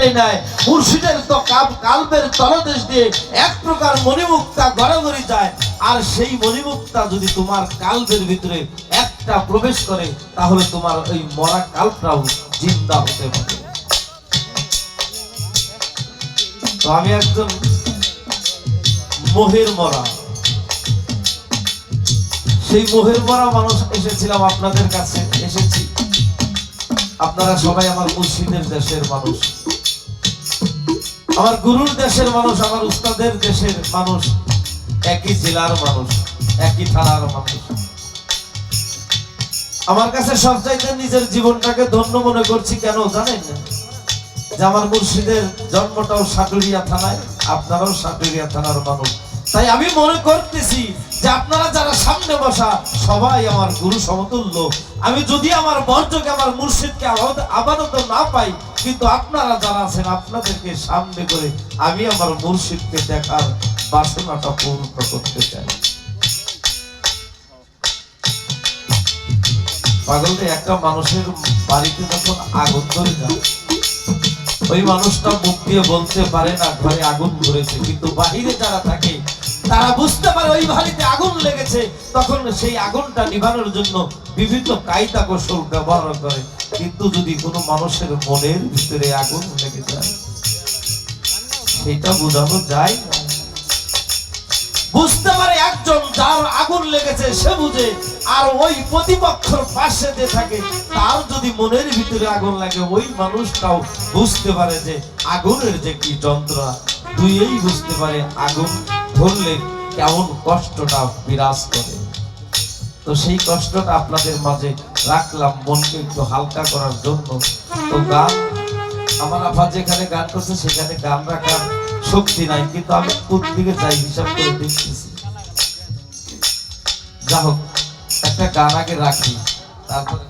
টেনে নেয়। মুর্শিদের তো তলদেশ দিয়ে এক প্রকার মণিমুক্তা গড়াগড়ি যায়। আর সেই মণিমুক্তা যদি তোমার ভিতরে একটা প্রবেশ করে, তাহলে তোমার ওই মরা কাল্পটাও জিন্দা হতে পারে। আমি একজন মোহের মরা। সেই মোহের মরা মানুষ এসেছিলাম আপনাদের কাছে, এসেছি। আপনারা সবাই আমার মুর্শিদের দেশের মানুষ। আমার গুরুর দেশের মানুষ, আমার উস্তাদের দেশের মানুষ, একই জেলার মানুষ, একই থানার মানুষ। আমার কাছে সবচাইতে নিজের জীবনটাকে ধন্য মনে করছি কেন জানেন? যে আমার মুর্শিদের জন্মটাও সাটুরিয়া থানায়, আপনারাও সাটুরিয়া থানার মানুষ। তাই আমি মনে করতেছি যে আপনারা যারা সামনে বসা, সবাই আমার গুরু সমতুল্য। আমি যদি আমার বর্জকে আমার মুর্শিদকে আবাদ- আপাতত না পাই, কিন্তু আপনারা যারা আছেন, আপনাদেরকে সামনে করে আমি আমার মুর্শিদকে দেখার বাসনাটা পূর্ণ করতে চাই। পাগল একটা মানুষের বাড়িতে যখন আগুন ধরে যায়, ওই মানুষটা মুখ দিয়ে বলতে পারে না, ঘরে আগুন ধরেছে, কিন্তু বাহিরে যারা থাকে তারা বুঝতে পারে ওই বাড়িতে আগুন লেগেছে, তখন সেই আগুনটা নিভানোর জন্য বিভিন্ন কায়দা কৌশল ব্যবহার করে। কিন্তু যদি কোনো মানুষের মনের ভিতরে আগুন লেগে যায়, সেটা বোঝানো যায় বুঝতে পারে একজন যার আগুন লেগেছে, সে বুঝে, আর ওই প্রতিপক্ষর পাশে যে থাকে, তার যদি মনের ভিতরে আগুন লাগে, ওই মানুষটাও বুঝতে পারে যে আগুনের যে কি যন্ত্রণা। দুইয়েই বুঝতে পারে আগুন ধরলে কেমন কষ্টটা বিরাজ করে? তো সেই কষ্টটা আপনাদের মাঝে রাখলাম, মনকে একটু হালকা করার জন্য। তো গান, আমার আফা যেখানে গান করছে সেখানে গান রাখার শক্তি নাই, কিন্তু আমি কোন দিকে যাই হিসাব করে দেখতেছি। যা হোক, একটা গান আগে রাখি, তারপরে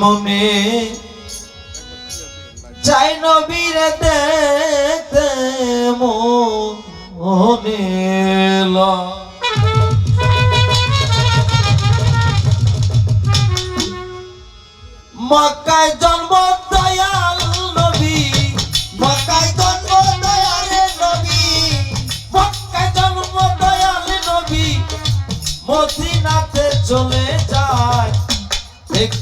মনে চাই নবীর দেখতে মনে মক্কায় জন্ম দয়াল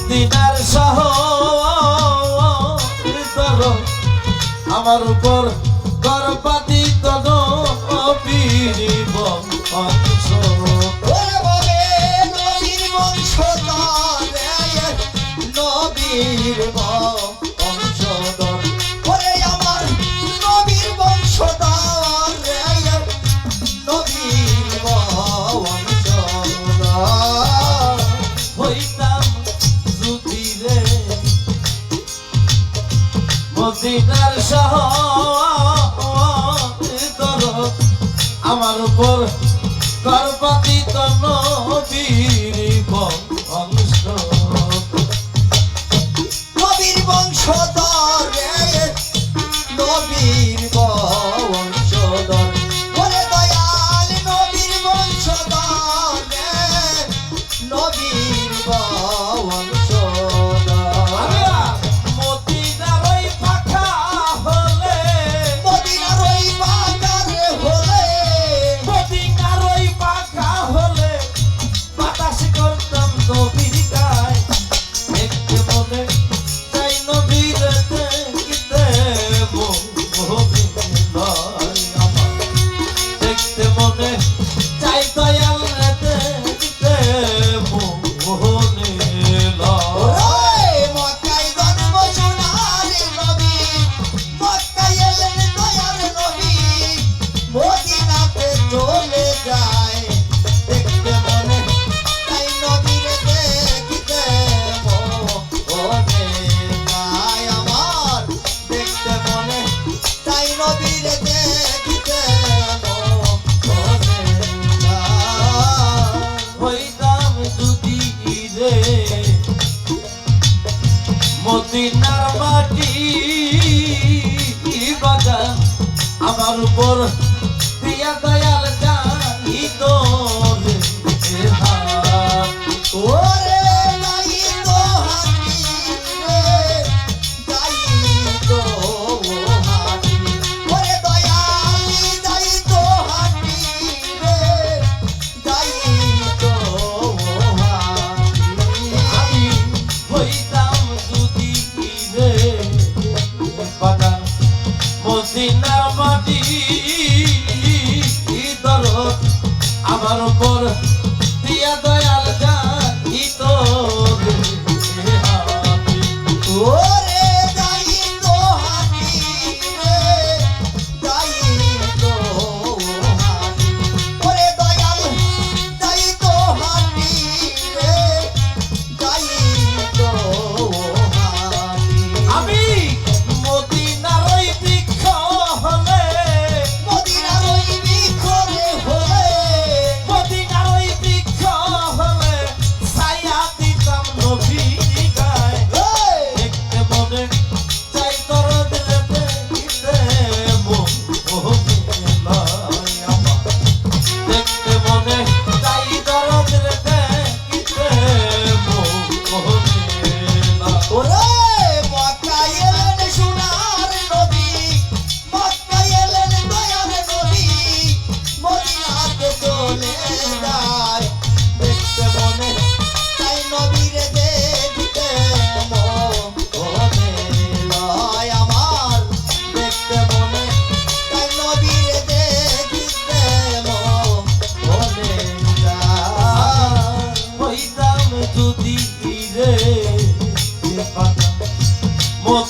মদিনার সহ আমার উপর গর্বাদি তদ পীড়িব daya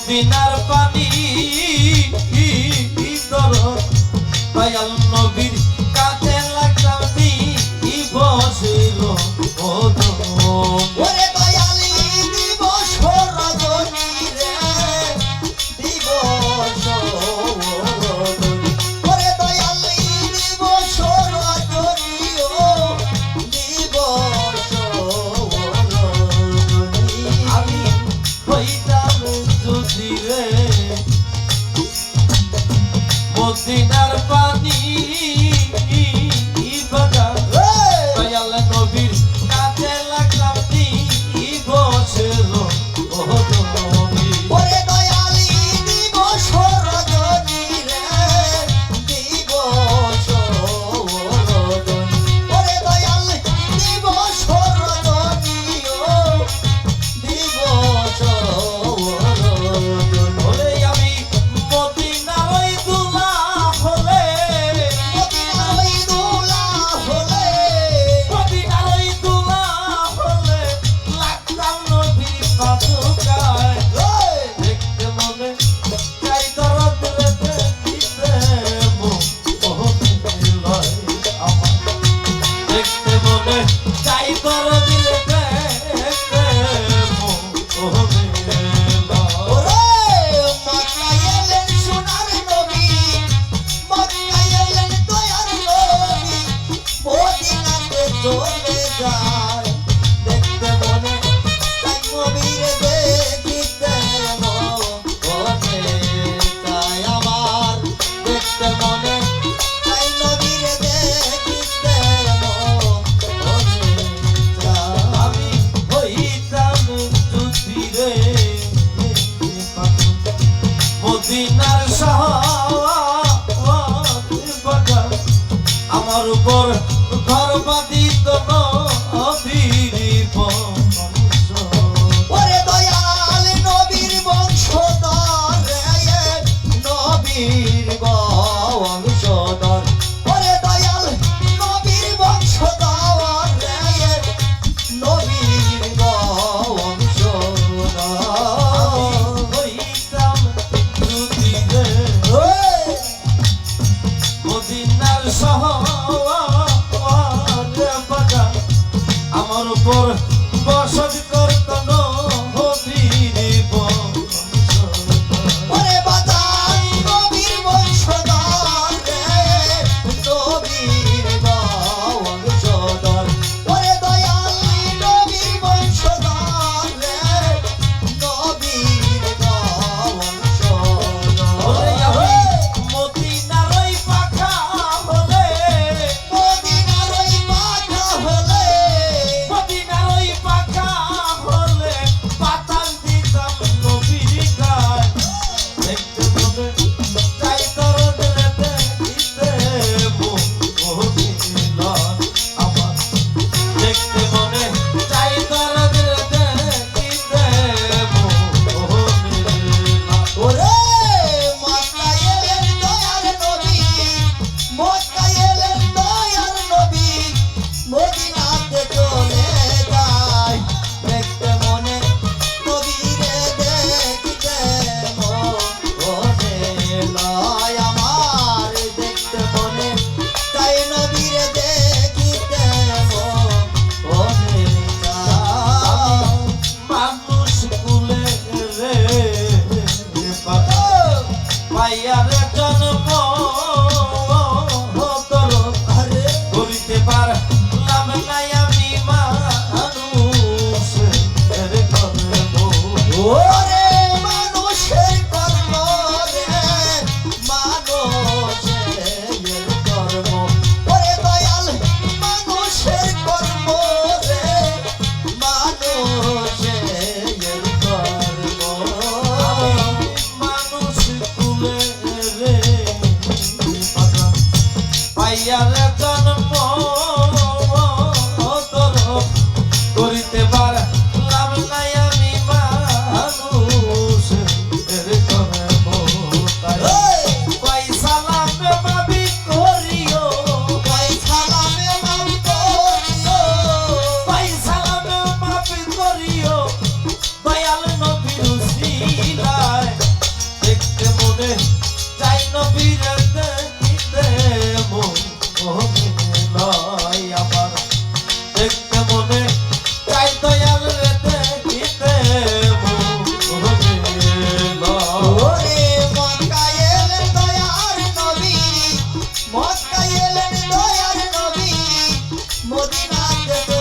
সিনার পানি দর পায়াল নবীর কাজে লাগতাম দি পাইয়ারে মদিনাতে চলে